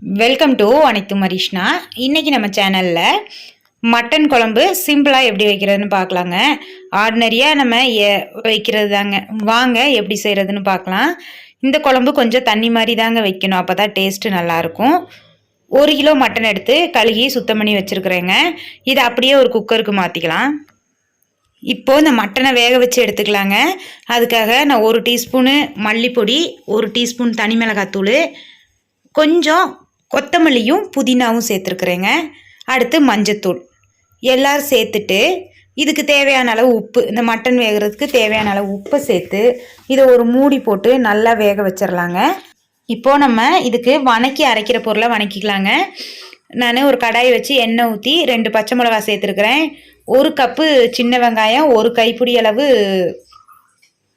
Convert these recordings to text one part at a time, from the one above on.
Welcome to அனைத்து மரிஷ்னா. இன்றைக்கி நம்ம சேனலில் மட்டன் குழம்பு சிம்பிளாக எப்படி வைக்கிறதுன்னு பார்க்கலாங்க. ஆர்டினரியாக நம்ம எ- வைக்கிறது தாங்க வாங்க எப்படி செய்கிறதுன்னு பார்க்கலாம். இந்த குழம்பு கொஞ்சம் தண்ணி மாதிரி தாங்க வைக்கணும். அப்போ தான் டேஸ்ட்டு நல்லாயிருக்கும். ஒரு கிலோ மட்டன் எடுத்து கழுகி சுத்தம் பண்ணி வச்சுருக்குறேங்க. இதை அப்படியே ஒரு குக்கருக்கு மாற்றிக்கலாம் இப்போது இந்த மட்டனை வேக வச்சு எடுத்துக்கலாங்க. அதுக்காக நான் ஒரு டீஸ்பூனு மல்லிப்பொடி ஒரு டீஸ்பூன் தனி மிளகாத்தூள் கொஞ்சம் கொத்தமல்லியும் புதினாவும் சேர்த்துருக்குறேங்க. அடுத்து மஞ்சத்தூள். எல்லோரும் சேர்த்துட்டு இதுக்கு தேவையான அளவு உப்பு இந்த மட்டன் வேகிறதுக்கு தேவையான அளவு உப்பை சேர்த்து இதை ஒரு மூடி போட்டு நல்லா வேக வச்சிடலாங்க இப்போது நம்ம இதுக்கு வணக்கி அரைக்கிற பொருளை வணக்கிக்கலாங்க. நான் ஒரு கடாய் வச்சு எண்ணெய் ஊற்றி ரெண்டு பச்சை மிளகா சேர்த்துருக்குறேன். ஒரு கப்பு சின்ன வெங்காயம் ஒரு கைப்பிடி அளவு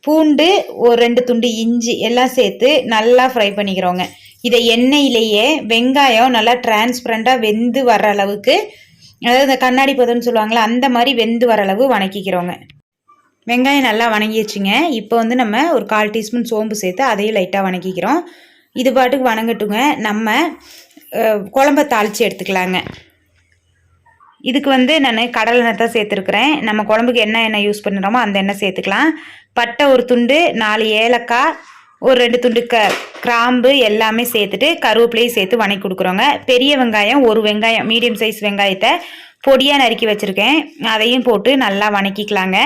பூண்டு ஒரு ரெண்டு துண்டு இஞ்சி எல்லாம் சேர்த்து நல்லா ஃப்ரை பண்ணிக்கிறோங்க. இதை எண்ணெயிலேயே வெங்காயம் நல்லா டிரான்ஸ்பரண்ட்டாக வெந்து வர்ற அளவுக்கு அதாவது இந்த கண்ணாடி பதம்னு சொல்லுவாங்களே அந்த மாதிரி வெந்து வர அளவு வணக்கிக்கிறோங்க. வெங்காயம் நல்லா வணங்கிடுச்சுங்க. இப்போ வந்து நம்ம ஒரு கால் டீஸ்பூன் சோம்பு சேர்த்து அதையும் லைட்டாக வணக்கிக்கிறோம். இது பாட்டுக்கு வணங்கட்டுங்க. நம்ம குழம்ப தாளித்து எடுத்துக்கலாங்க. இதுக்கு வந்து நான் கடலை எண்ணெய் தான் சேர்த்துருக்குறேன். நம்ம குழம்புக்கு என்ன எண்ணெய் யூஸ் பண்ணுறோமோ அந்த எண்ணெய் சேர்த்துக்கலாம். பட்டை ஒரு துண்டு நாலு ஏலக்காய் ஒரு ரெண்டு துண்டு க கிராம்பு எல்லாமே சேர்த்துட்டு கருவேப்பிலையும் சேர்த்து வணக்கி கொடுக்குறோங்க. பெரிய வெங்காயம் ஒரு வெங்காயம் மீடியம் சைஸ் வெங்காயத்தை பொடியாக நறுக்கி வச்சுருக்கேன். அதையும் போட்டு நல்லா வணக்கிக்கலாங்க.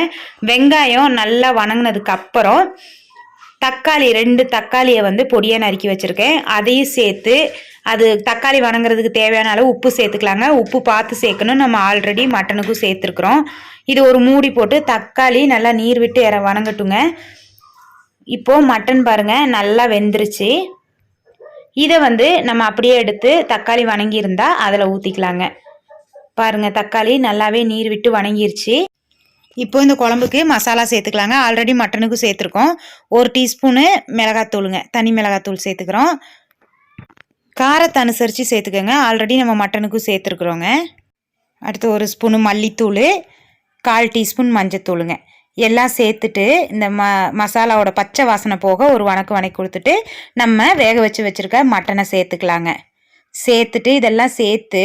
வெங்காயம் நல்லா வணங்கினதுக்கப்புறம் தக்காளி ரெண்டு தக்காளியை வந்து பொடியாக நறுக்கி வச்சுருக்கேன். அதையும் சேர்த்து அது தக்காளி வணங்குறதுக்கு தேவையான அளவு உப்பு சேர்த்துக்கலாங்க. உப்பு பார்த்து சேர்க்கணும். நம்ம ஆல்ரெடி மட்டனுக்கும் சேர்த்துருக்குறோம். இது ஒரு மூடி போட்டு தக்காளி நல்லா நீர் விட்டு இற வணங்கட்டுங்க. இப்போது மட்டன் பாருங்கள் நல்லா வெந்துருச்சு. இதை வந்து நம்ம அப்படியே எடுத்து தக்காளி வணங்கியிருந்தா அதில் ஊற்றிக்கலாங்க பாருங்கள் தக்காளி நல்லாவே நீர் விட்டு வணங்கிருச்சு. இப்போ இந்த குழம்புக்கு மசாலா சேர்த்துக்கலாங்க. ஆல்ரெடி மட்டனுக்கும் சேர்த்துருக்கோம். ஒரு டீஸ்பூனு மிளகாத்தூளுங்க தனி மிளகாத்தூள் சேர்த்துக்கிறோம். காரத்தை அனுசரித்து சேர்த்துக்கோங்க. ஆல்ரெடி நம்ம மட்டனுக்கும் சேர்த்துருக்குறோங்க. அடுத்து ஒரு ஸ்பூனு மல்லித்தூள் கால் டீஸ்பூன் மஞ்சத்தூளுங்க. எல்லாம் சேர்த்துட்டு இந்த ம மசாலாவோட பச்சை வாசனை போக ஒரு வணக்கு வணக்கி கொடுத்துட்டு நம்ம வேக வச்சு வச்சுருக்க மட்டனை சேர்த்துக்கலாங்க. சேர்த்துட்டு இதெல்லாம் சேர்த்து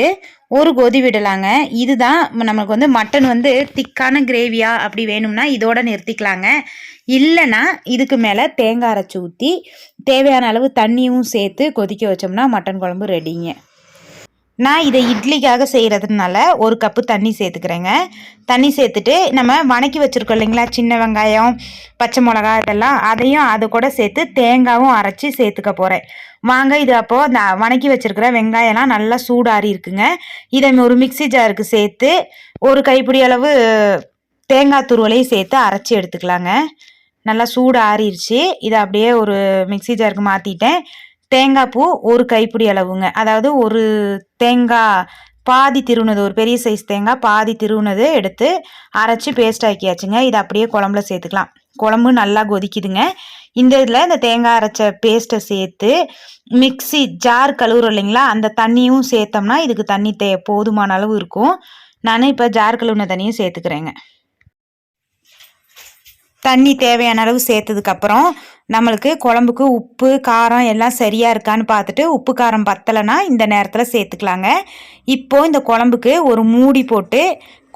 ஒரு கொதி விடலாங்க. இதுதான் நமக்கு வந்து மட்டன் வந்து திக்கான கிரேவியா அப்படி வேணும்னா இதோட நிறுத்திக்கலாங்க. இல்லைன்னா இதுக்கு மேலே தேங்காய் அரைச்சி ஊற்றி தேவையான அளவு தண்ணியும் சேர்த்து கொதிக்க வச்சோம்னா மட்டன் குழம்பு ரெடிங்க நான் இதை இட்லிக்காக செய்கிறதுனால ஒரு கப்பு தண்ணி சேர்த்துக்கிறேங்க. தண்ணி சேர்த்துட்டு நம்ம வணக்கி வச்சுருக்கோம் இல்லைங்களா? சின்ன வெங்காயம் பச்சை மிளகா இதெல்லாம். அதையும் அது கூட சேர்த்து தேங்காயும் அரைச்சி சேர்த்துக்க போகிறேன் வாங்க இது அப்போது அந்த வணக்கி வச்சுருக்கிற வெங்காயம்லாம் நல்லா சூடாறி இருக்குங்க. இதை ஒரு மிக்ஸி ஜாருக்கு சேர்த்து ஒரு கைப்பிடி அளவு தேங்காய் துருவலையும் சேர்த்து அரைச்சி எடுத்துக்கலாங்க. நல்லா சூடு ஆறிடுச்சு இதை அப்படியே ஒரு மிக்ஸி ஜாருக்கு மாற்றிட்டேன் தேங்காய் பூ ஒரு கைப்பிடி அளவுங்க. அதாவது ஒரு தேங்காய் பாதி திருவுனது ஒரு பெரிய சைஸ் தேங்காய் பாதி திருவுனது எடுத்து அரைச்சி பேஸ்ட் ஆக்கியாச்சுங்க. இதை அப்படியே குழம்புல சேர்த்துக்கலாம். குழம்பு நல்லா கொதிக்குதுங்க. இந்த இதில் இந்த தேங்காய் அரைச்ச பேஸ்ட்டை சேர்த்து மிக்ஸி ஜார் கழுவுறோம் இல்லைங்களா? அந்த தண்ணியும் சேர்த்தோம்னா இதுக்கு தண்ணி தே போதுமான அளவு இருக்கும். நான் இப்போ ஜார் கழுவுன தண்ணியும் சேர்த்துக்கிறேங்க. தண்ணி தேவையான அளவு சேர்த்ததுக்கப்புறம் நம்மளுக்கு குழம்புக்கு உப்பு காரம் எல்லாம் சரியாக இருக்கான்னு பார்த்துட்டு உப்பு காரம் பத்தலைன்னா இந்த நேரத்தில் சேர்த்துக்கலாங்க. இப்போது இந்த குழம்புக்கு ஒரு மூடி போட்டு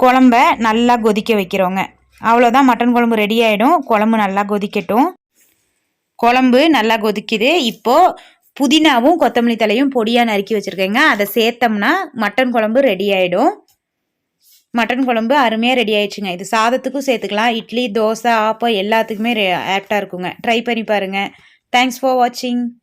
குழம்ப நல்லா கொதிக்க வைக்கிறோங்க. அவ்வளோதான் மட்டன் குழம்பு ரெடி ஆகிடும் குழம்பு நல்லா கொதிக்கட்டும். குழம்பு நல்லா கொதிக்குது. இப்போது புதினாவும் கொத்தமல்லி தலையும் பொடியாக நறுக்கி வச்சுருக்கேங்க. அதை சேர்த்தோம்னா மட்டன் குழம்பு ரெடி ஆகிடும் மட்டன் குழம்பு அருமையாக ரெடி ஆயிடுச்சுங்க. இது சாதத்துக்கும் சேர்த்துக்கலாம். இட்லி தோசை ஆப்பம் எல்லாத்துக்குமே ஆப்டாக இருக்குங்க. ட்ரை பண்ணி பாருங்கள் தேங்க்ஸ் ஃபார் வாட்சிங்